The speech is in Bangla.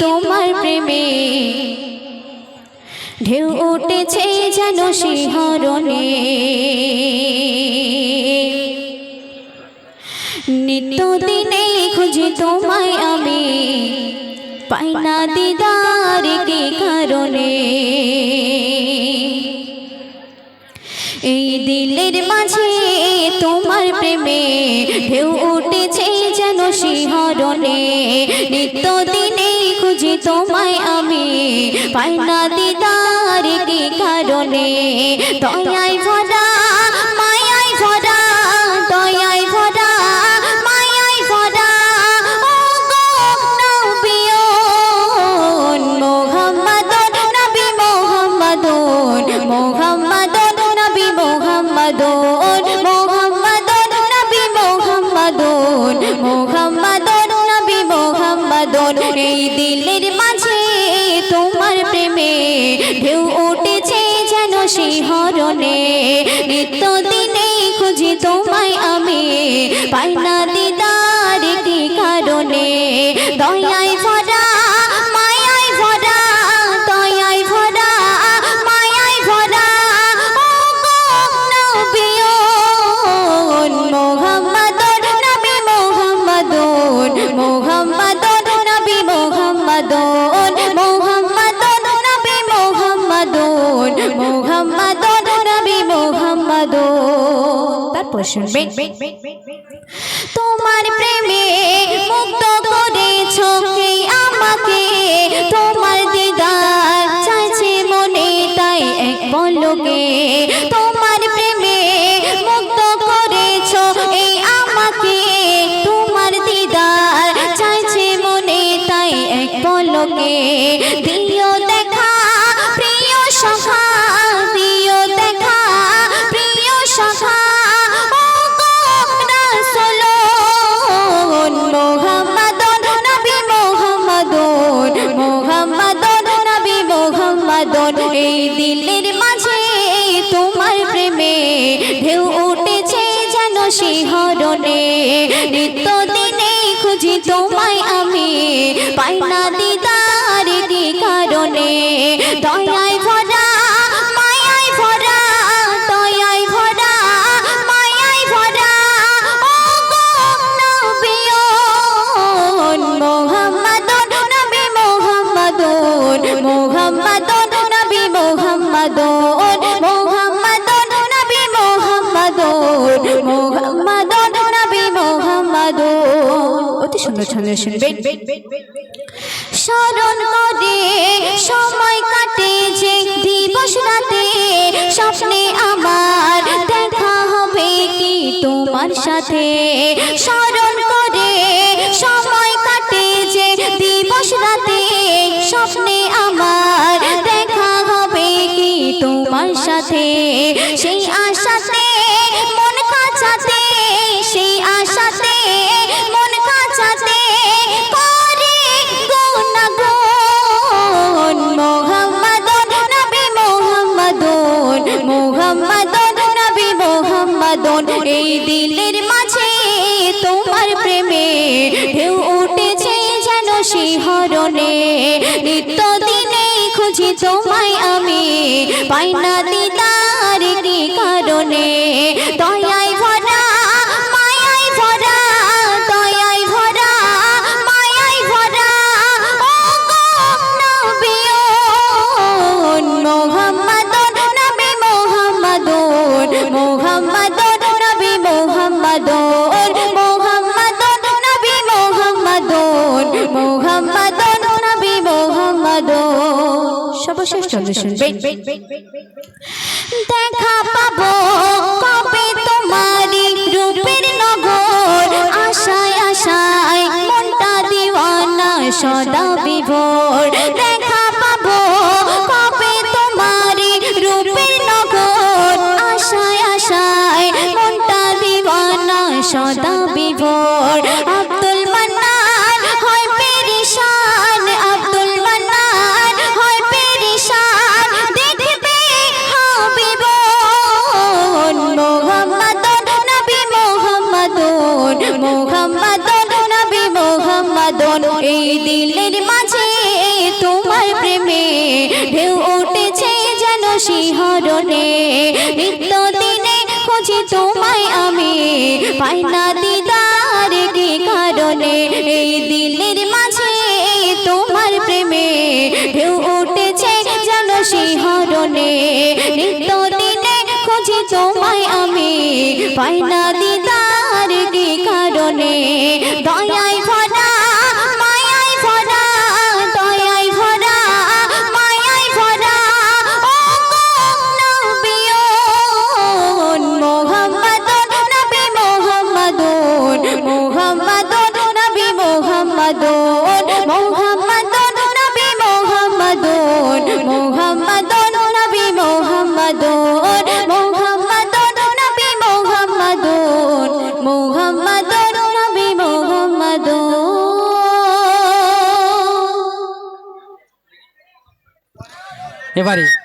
তোমার প্রেমে। ঢেউ উঠেছে যেন শিহরণে। নিত্য দিনে খুঁজি তোমায় আমি। পাই না দিদার কি কারণে। এই দিলের মাঝে তোমার প্রেমে ঢেউ উঠেছে যেন শিহরণে। নিত্য দিনে খুঁজি তোমায় আমি। পাই না দিদার কি কারণে? দয়ায় ভরা, মায়ায় ভরা, দয়ায় ভরা, মায়ায় ভরা। ও নবিয়ন মোহাম্মদুর নবী নবী নবী নবী এই পাই না দিদার কি কারণে দয়ায় শুনবেন তোমার প্রেমে মুহাম্মাদুর এই দিলের মাঝে তোমার প্রেমে ঢেউ উঠেছে যেন শিহরণে। নিত্য দিনে খুঁজি তোমায় আমি, পাই না দিদার ছন্দ শুনবেন স্মরণ করে সময় কাটে যে দিবস রাতে স্বপ্নে আমার দেখা হবে কি তোমার সাথে? স্মরণ মোহাম্মদুর এই দিলের মাঝে তোমার প্রেমে ঢেউ উঠেছে যেন শিহরণে নিত্য দিনে খুঁজি তোমায় আমি, পাই না দিদার সর্বশেষ চন্দ্র শুনবেন তোমায় আমি। পাই না দিদার কি কারণে? এই দিলের মাঝে তোমার প্রেমে ঢেউ উঠেছে যেন সিংহরণে দিনে খুঁজি তোমায় আমি। পাই না দিদার কি কারণে? দয়াই মোহাম্মদুন মোহাম্মদুন নবী মোহাম্মদুন মোহাম্মদুন নবী মোহাম্মদুন মোহাম্মদুন নবী মোহাম্মদুন নবী এবারে